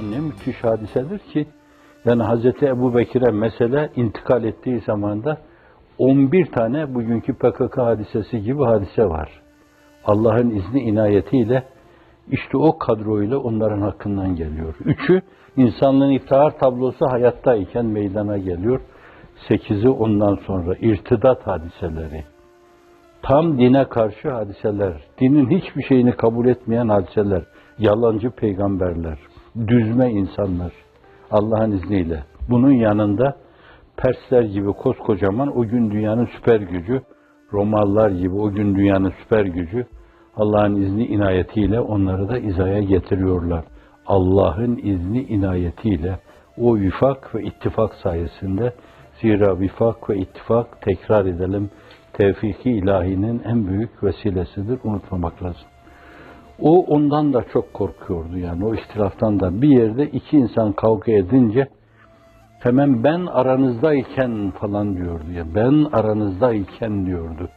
müthiş hadisedir ki yani Hazreti Ebu Bekir'e mesele intikal ettiği zamanda 11 tane bugünkü PKK hadisesi gibi hadise var. Allah'ın izni inayetiyle işte o kadroyla onların hakkından geliyor. Üçü insanlığın iftihar tablosu hayattayken meydana geliyor. Sekizi ondan sonra irtidat hadiseleri. Tam dine karşı hadiseler, dinin hiçbir şeyini kabul etmeyen hadiseler, yalancı peygamberler, düzme insanlar Allah'ın izniyle. Bunun yanında Persler gibi koskocaman o gün dünyanın süper gücü, Romalılar gibi o gün dünyanın süper gücü Allah'ın izni inayetiyle onları da izaya getiriyorlar. Allah'ın izni inayetiyle o vifak ve ittifak sayesinde zira vifak ve ittifak tekrar edelim tevfiki ilahinin en büyük vesilesidir. Unutmamak lazım. O ondan da çok korkuyordu yani o ihtilaftan da. Bir yerde iki insan kavga edince hemen ben aranızdayken falan diyordu ya. Ben aranızdayken diyordu.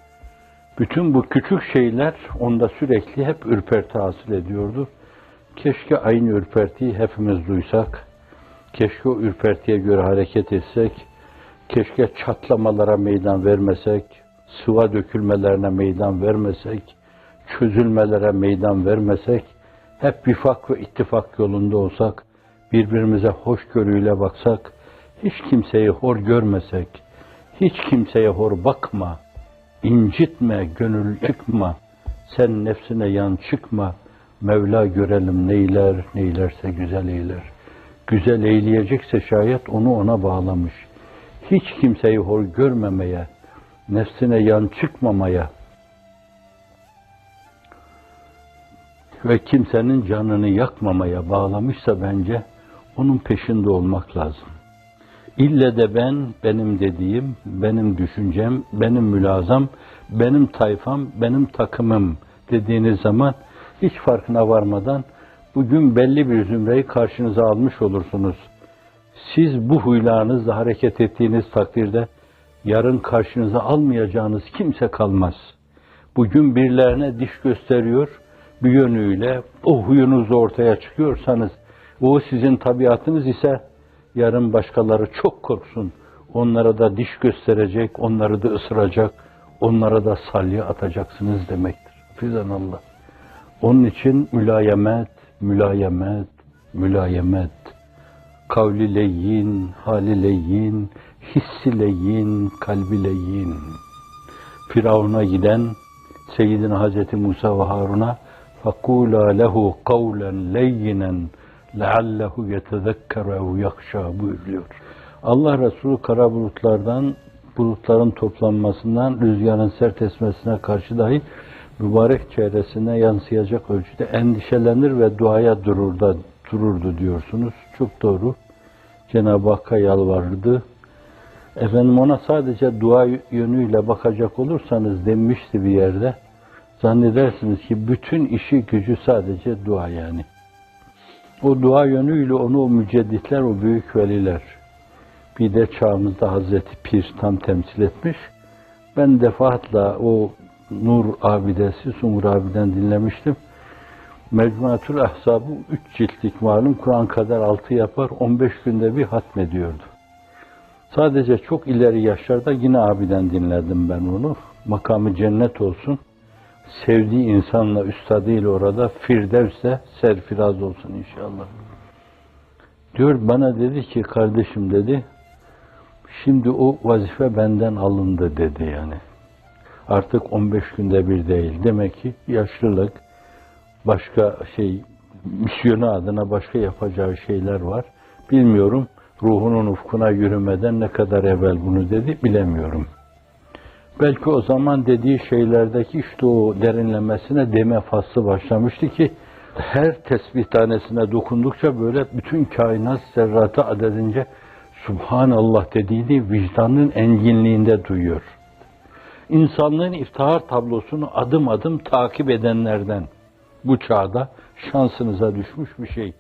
Bütün bu küçük şeyler onda sürekli hep ürperti hasıl ediyordu. Keşke aynı ürpertiyi hepimiz duysak. Keşke o ürpertiye göre hareket etsek. Keşke çatlamalara meydan vermesek. Sıva dökülmelerine meydan vermesek. Çözülmelere meydan vermesek. Hep vifak ve ittifak yolunda olsak. Birbirimize hoşgörüyle baksak. Hiç kimseyi hor görmesek. Hiç kimseye hor bakma incitme, gönül çıkma, sen nefsine yan çıkma, Mevla görelim neyler, neylerse güzel eyler. Güzel eyleyecekse şayet onu ona bağlamış. Hiç kimseyi hor görmemeye, nefsine yan çıkmamaya ve kimsenin canını yakmamaya bağlamışsa bence onun peşinde olmak lazım. İlle de ben, benim dediğim, benim düşüncem, benim mülazam, benim tayfam, benim takımım dediğiniz zaman hiç farkına varmadan bugün belli bir zümreyi karşınıza almış olursunuz. Siz bu huylarınızla hareket ettiğiniz takdirde yarın karşınıza almayacağınız kimse kalmaz. Bugün birilerine diş gösteriyor, bir yönüyle o huyunuz ortaya çıkıyorsanız, o sizin tabiatınız ise yarın başkaları çok korksun. Onlara da diş gösterecek, onları da ısıracak, onlara da salya atacaksınız demektir. Fizanallah. Onun için mülayemet, mülayemet, mülayemet. Kavli leyin, hali leyin, hissi leyin, kalbi leyin. Firavun'a giden Seyyidina Hazreti Musa ve Harun'a فَقُولَا لَهُ قَوْلًا لَيِّنًا leallehu yetezekkeru ev yakşa buyuruyor. Allah Resulü kara bulutlardan, bulutların toplanmasından, rüzgarın sert esmesine karşı dahi mübarek çehresine yansıyacak ölçüde endişelenir ve duaya durur da, dururdu diyorsunuz. Çok doğru. Cenab-ı Hakk'a yalvarırdı. Efendim ona sadece dua yönüyle bakacak olursanız demişti bir yerde. Zannedersiniz ki bütün işi gücü sadece dua yani. O dua yönüyle onu o mücedditler, o büyük veliler, bir de çağımızda Hazreti Pir tam temsil etmiş. Ben defaatla o Nur abidesi, Sumur abiden dinlemiştim. Mecmuatul Ahzab'ı üç ciltlik malum Kur'an kadar altı yapar, 15 günde bir hatmediyordu. Sadece çok ileri yaşlarda yine abiden dinledim ben onu. Makamı cennet olsun sevdiği insanla, üstadıyla orada Firdevs'e serfiraz olsun inşallah. Diyor bana dedi ki kardeşim dedi şimdi o vazife benden alındı dedi yani. Artık 15 günde bir değil. Demek ki yaşlılık başka şey misyonu adına başka yapacağı şeyler var. Bilmiyorum ruhunun ufkuna yürümeden ne kadar evvel bunu dedi bilemiyorum. Belki o zaman dediği şeylerdeki işte o derinlemesine deme faslı başlamıştı ki her tesbih tanesine dokundukça böyle bütün kainat zerratı adedince Subhanallah dediğini vicdanın enginliğinde duyuyor. İnsanlığın iftihar tablosunu adım adım takip edenlerden bu çağda şansınıza düşmüş bir şey.